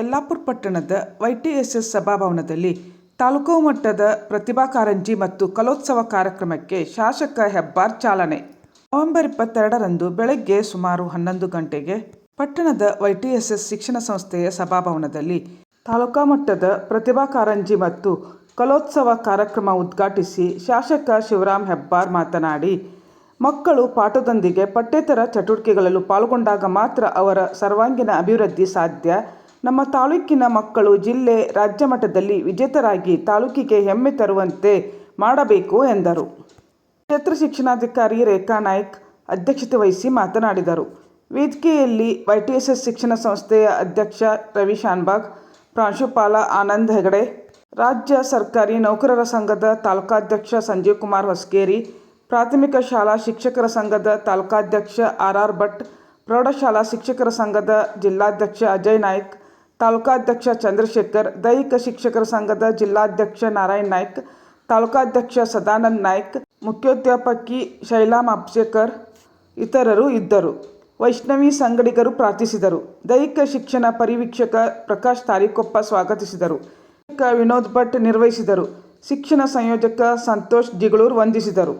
ಯಲ್ಲಾಪುರ ಪಟ್ಟಣದ ವೈಟಿಎಸ್ಎಸ್ ಸಭಾಭವನದಲ್ಲಿ ತಾಲೂಕು ಮಟ್ಟದ ಪ್ರತಿಭಾ ಕಾರಂಜಿ ಮತ್ತು ಕಲೋತ್ಸವ ಕಾರ್ಯಕ್ರಮಕ್ಕೆ ಶಾಸಕ ಹೆಬ್ಬಾರ್ ಚಾಲನೆ. ನವೆಂಬರ್ ಇಪ್ಪತ್ತೆರಡರಂದು ಬೆಳಗ್ಗೆ ಸುಮಾರು ಹನ್ನೊಂದು ಗಂಟೆಗೆ ಪಟ್ಟಣದ ವೈಟಿಎಸ್ಎಸ್ ಶಿಕ್ಷಣ ಸಂಸ್ಥೆಯ ಸಭಾಭವನದಲ್ಲಿ ತಾಲೂಕಾ ಮಟ್ಟದ ಪ್ರತಿಭಾ ಕಾರಂಜಿ ಮತ್ತು ಕಲೋತ್ಸವ ಕಾರ್ಯಕ್ರಮ ಉದ್ಘಾಟಿಸಿ ಶಾಸಕ ಶಿವರಾಮ್ ಹೆಬ್ಬಾರ್ ಮಾತನಾಡಿ, ಮಕ್ಕಳು ಪಾಠದೊಂದಿಗೆ ಪಠ್ಯೇತರ ಚಟುವಟಿಕೆಗಳಲ್ಲೂ ಪಾಲ್ಗೊಂಡಾಗ ಮಾತ್ರ ಅವರ ಸರ್ವಾಂಗೀಣ ಅಭಿವೃದ್ಧಿ ಸಾಧ್ಯ. ನಮ್ಮ ತಾಲೂಕಿನ ಮಕ್ಕಳು ಜಿಲ್ಲೆ ರಾಜ್ಯ ಮಟ್ಟದಲ್ಲಿ ವಿಜೇತರಾಗಿ ತಾಲೂಕಿಗೆ ಹೆಮ್ಮೆ ತರುವಂತೆ ಮಾಡಬೇಕು ಎಂದರು. ಕ್ಷೇತ್ರ ಶಿಕ್ಷಣಾಧಿಕಾರಿ ರೇಖಾ ನಾಯ್ಕ್ ಅಧ್ಯಕ್ಷತೆ ವಹಿಸಿ ಮಾತನಾಡಿದರು. ವೇದಿಕೆಯಲ್ಲಿ ವೈಟಿಎಸ್ಎಸ್ ಶಿಕ್ಷಣ ಸಂಸ್ಥೆಯ ಅಧ್ಯಕ್ಷ ರವಿ ಶಾನ್ಬಾಗ್, ಪ್ರಾಂಶುಪಾಲ ಆನಂದ್ ಹೆಗಡೆ, ರಾಜ್ಯ ಸರ್ಕಾರಿ ನೌಕರರ ಸಂಘದ ತಾಲೂಕಾಧ್ಯಕ್ಷ ಸಂಜೀವ್ ಕುಮಾರ್ ಹೊಸಕೇರಿ ಪ್ರಾಥಮಿಕ ಶಾಲಾ ಶಿಕ್ಷಕರ ಸಂಘದ ತಾಲೂಕಾಧ್ಯಕ್ಷ ಆರ್ ಆರ್ ಭಟ್, ಪ್ರೌಢಶಾಲಾ ಶಿಕ್ಷಕರ ಸಂಘದ ಜಿಲ್ಲಾಧ್ಯಕ್ಷ ಅಜಯ್ ನಾಯ್ಕ್ ತಾಲೂಕಾಧ್ಯಕ್ಷ ಚಂದ್ರಶೇಖರ್, ದೈಹಿಕ ಶಿಕ್ಷಕರ ಸಂಘದ ಜಿಲ್ಲಾಧ್ಯಕ್ಷ ನಾರಾಯಣ್ ನಾಯ್ಕ್ ತಾಲೂಕಾಧ್ಯಕ್ಷ ಸದಾನಂದ್ ನಾಯ್ಕ್ ಮುಖ್ಯೋಧ್ಯಾಪಕಿ ಶೈಲಾ ಮಾಬ್ಸೇಕರ್ ಇತರರು ಇದ್ದರು. ವೈಷ್ಣವಿ ಸಂಗಡಿಗರು ಪ್ರಾರ್ಥಿಸಿದರು. ದೈಹಿಕ ಶಿಕ್ಷಣ ಪರಿವೀಕ್ಷಕ ಪ್ರಕಾಶ್ ತಾರಿಕೊಪ್ಪ ಸ್ವಾಗತಿಸಿದರು. ವಿನೋದ್ ಭಟ್ ನಿರ್ವಹಿಸಿದರು. ಶಿಕ್ಷಣ ಸಂಯೋಜಕ ಸಂತೋಷ್ ಜಿಗಳೂರ್ ವಂದಿಸಿದರು.